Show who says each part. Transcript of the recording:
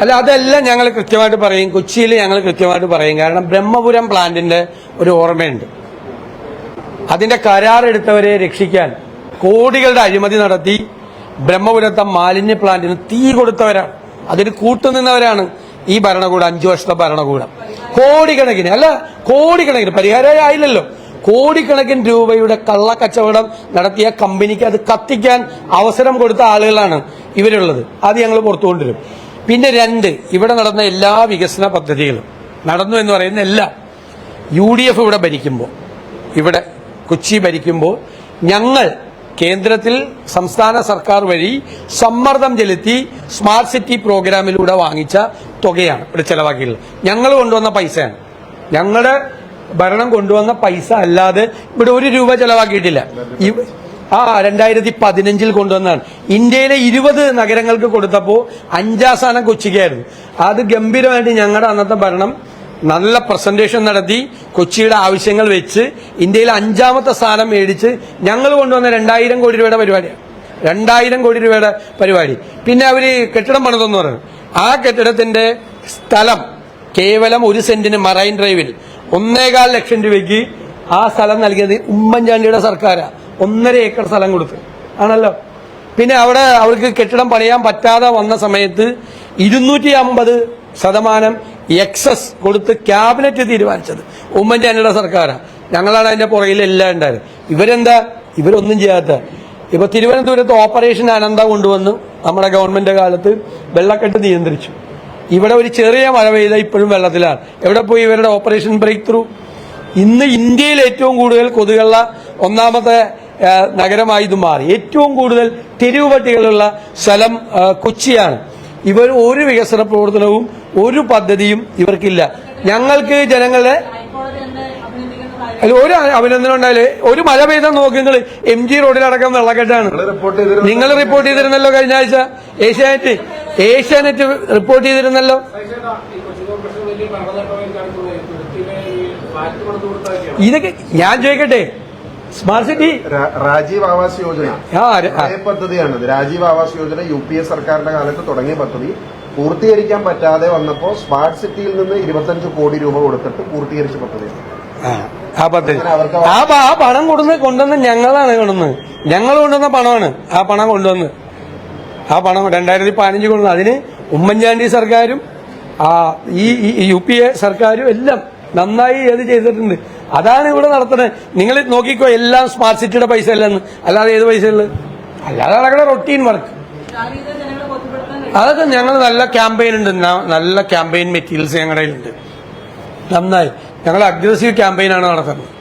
Speaker 1: അല്ല അതെല്ലാം ഞങ്ങൾ കൃത്യമായിട്ട് പറയും. കൊച്ചിയിൽ ഞങ്ങൾ കൃത്യമായിട്ട് പറയും. കാരണം ബ്രഹ്മപുരം പ്ലാന്റിന്റെ ഒരു ഓർമ്മയുണ്ട്. അതിന്റെ കരാറെടുത്തവരെ രക്ഷിക്കാൻ കോടികളുടെ അഴിമതി നടത്തി ബ്രഹ്മപുരത്തെ മാലിന്യ പ്ലാന്റിന് തീ കൊടുത്തവരാണ്. അതിന് കൂട്ടുനിന്നവരാണ് ഈ ഭരണകൂടം അഞ്ചു വർഷത്തെ ഭരണകൂടം. കോടിക്കണക്കിന് അല്ല കോടിക്കണക്കിന് പരിഹാരമായി ആയില്ലല്ലോ. കോടിക്കണക്കിന് രൂപയുടെ കള്ളക്കച്ചവടം നടത്തിയ കമ്പനിക്ക് അത് കത്തിക്കാൻ അവസരം കൊടുത്ത ആളുകളാണ് ഇവരുള്ളത്. അത് ഞങ്ങൾ പുറത്തുകൊണ്ടുവരും. പിന്നെ രണ്ട് ഇവിടെ നടന്ന എല്ലാ വികസന പദ്ധതികളും നടന്നു എന്ന് പറയുന്ന എല്ലാം യു ഡി എഫ് ഇവിടെ ഭരിക്കുമ്പോൾ ഇവിടെ കൊച്ചി ഭരിക്കുമ്പോൾ ഞങ്ങൾ കേന്ദ്രത്തിൽ സംസ്ഥാന സർക്കാർ വഴി സമ്മർദ്ദം ചെലുത്തി സ്മാർട്ട് സിറ്റി പ്രോഗ്രാമിലൂടെ വാങ്ങിച്ച തുകയാണ് ഇവിടെ ചെലവാക്കിയിട്ടുള്ളത്. ഞങ്ങൾ കൊണ്ടുവന്ന പൈസയാണ്. ഞങ്ങളുടെ ഭരണം കൊണ്ടുവന്ന പൈസ അല്ലാതെ ഇവിടെ ഒരു രൂപ ചെലവാക്കിയിട്ടില്ല. ആ രണ്ടായിരത്തി പതിനഞ്ചിൽ കൊണ്ടുവന്നാണ്. ഇന്ത്യയിലെ ഇരുപത് നഗരങ്ങൾക്ക് കൊടുത്തപ്പോൾ അഞ്ചാം സ്ഥാനം കൊച്ചിക്കായിരുന്നു. അത് ഗംഭീരമായിട്ട് ഞങ്ങളുടെ അന്നത്തെ ഭരണം നല്ല പ്രസന്റേഷൻ നടത്തി കൊച്ചിയുടെ ആവശ്യങ്ങൾ വെച്ച് ഇന്ത്യയിൽ അഞ്ചാമത്തെ സ്ഥാനം മേടിച്ച് ഞങ്ങൾ കൊണ്ടുവന്ന രണ്ടായിരം കോടി രൂപയുടെ പരിപാടിയാണ് രണ്ടായിരം കോടി രൂപയുടെ പരിപാടി. പിന്നെ അവർ കെട്ടിടം പണിതെന്ന് പറഞ്ഞു. ആ കെട്ടിടത്തിന്റെ സ്ഥലം കേവലം ഒരു സെന്റിന് മറൈൻ ഡ്രൈവിൽ ഒന്നേകാൽ ലക്ഷം രൂപയ്ക്ക് ആ സ്ഥലം നൽകിയത് ഉമ്മൻചാണ്ടിയുടെ സർക്കാരാണ് ഒന്നര ഏക്കർ സ്ഥലം കൊടുത്ത്. ആണല്ലോ? പിന്നെ അവിടെ അവർക്ക് കെട്ടിടം പണിയാൻ പറ്റാതെ വന്ന സമയത്ത് ഇരുന്നൂറ്റി അമ്പത് ശതമാനം എക്സസ് കൊടുത്ത് ക്യാബിനറ്റ് തീരുമാനിച്ചത്. ഉമ്മൻചാണ്ടിയുടെ സർക്കാരാണ് ഞങ്ങളാണ് അതിന്റെ പുറകിൽ എല്ലാം ഉണ്ടായത്. ഇവരെന്താ? ഇവരൊന്നും ചെയ്യാത്ത. ഇപ്പൊ തിരുവനന്തപുരത്ത് ഓപ്പറേഷൻ അനന്ത കൊണ്ടുവന്നു. നമ്മുടെ ഗവൺമെന്റ് കാലത്ത് വെള്ളക്കെട്ട് നിയന്ത്രിച്ചു. ഇവിടെ ഒരു ചെറിയ മഴ പെയ്ത ഇപ്പോഴും വെള്ളത്തിലാണ്. എവിടെ പോയി ഇവരുടെ ഓപ്പറേഷൻ ബ്രേക്ക് ത്രൂ ഇന്ന് ഇന്ത്യയിൽ ഏറ്റവും കൂടുതൽ കൊതുകുള്ള ഒന്നാമത്തെ നഗരമായി ഇത് മാറി. ഏറ്റവും കൂടുതൽ തെരുവുപട്ടികളുള്ള സ്ഥലം കൊച്ചിയാണ്. ഇവർ ഒരു വികസന പ്രവർത്തനവും ഒരു പദ്ധതിയും ഇവർക്കില്ല. ഞങ്ങൾക്ക് ജനങ്ങളെ ഒരു അഭിനന്ദനം ഉണ്ടായാലേ ഒരു മഴ പെയ്താൽ നോക്കി നിങ്ങൾ എം ജി റോഡിലടക്കം വെള്ളക്കെട്ടാണ്. നിങ്ങൾ റിപ്പോർട്ട് ചെയ്തിരുന്നല്ലോ കഴിഞ്ഞ ആഴ്ച? ഏഷ്യാനെറ്റ്. ഏഷ്യാനെറ്റ് റിപ്പോർട്ട് ചെയ്തിരുന്നല്ലോ? ഇതൊക്കെ ഞാൻ ചോദിക്കട്ടെ? Smart city
Speaker 2: Rajiv Awas Yojana. പദ്ധതിയാണ് Rajiv Awas Yojana U P A സർക്കാരിന്റെ കാലത്ത് തുടങ്ങിയ പദ്ധതി. പൂർത്തീകരിക്കാൻ പറ്റാതെ വന്നപ്പോൾ സ്മാർട്ട് സിറ്റിയിൽ നിന്ന് ഇരുപത്തഞ്ച് കോടി രൂപ കൊടുത്തിട്ട് പൂർത്തീകരിച്ച പദ്ധതിയാണ്.
Speaker 1: ആ, പദ്ധതി. ആ ആ പണം കൊടുന്ന് കൊണ്ടുവന്ന് ഞങ്ങളാണ് കൊണ്ടുവന്ന്. ഞങ്ങൾ കൊണ്ടുവന്ന പണമാണ് ആ പണം കൊണ്ടുവന്ന്. ആ പണം രണ്ടായിരത്തി പതിനഞ്ച് കൊണ്ടുവന്ന്. അതിന് ഉമ്മൻചാണ്ടി സർക്കാരും ആ ഈ ഈ യു പി എ സർക്കാരും എല്ലാം നന്നായി അത് ചെയ്തിട്ടുണ്ട്. അതാണ് ഇവിടെ നടത്തുന്നത് നിങ്ങൾ നോക്കിക്കോ എല്ലാം സ്മാർട്ട് സിറ്റിയുടെ പൈസ അല്ലെന്ന് അല്ലാതെ ഏത് പൈസ ഉള്ളത് അല്ലാതെ നടക്കുന്ന റൊട്ടീൻ വർക്ക് അതൊക്കെ ഞങ്ങൾ നല്ല ക്യാമ്പയിൻ ഉണ്ട്. നല്ല ക്യാമ്പയിൻ മെറ്റീരിയൽസ് ഞങ്ങളുടെ കയ്യിലുണ്ട്. നന്നായി. ഞങ്ങൾ അഗ്രസീവ് ക്യാമ്പയിനാണ് നടത്തുന്നത്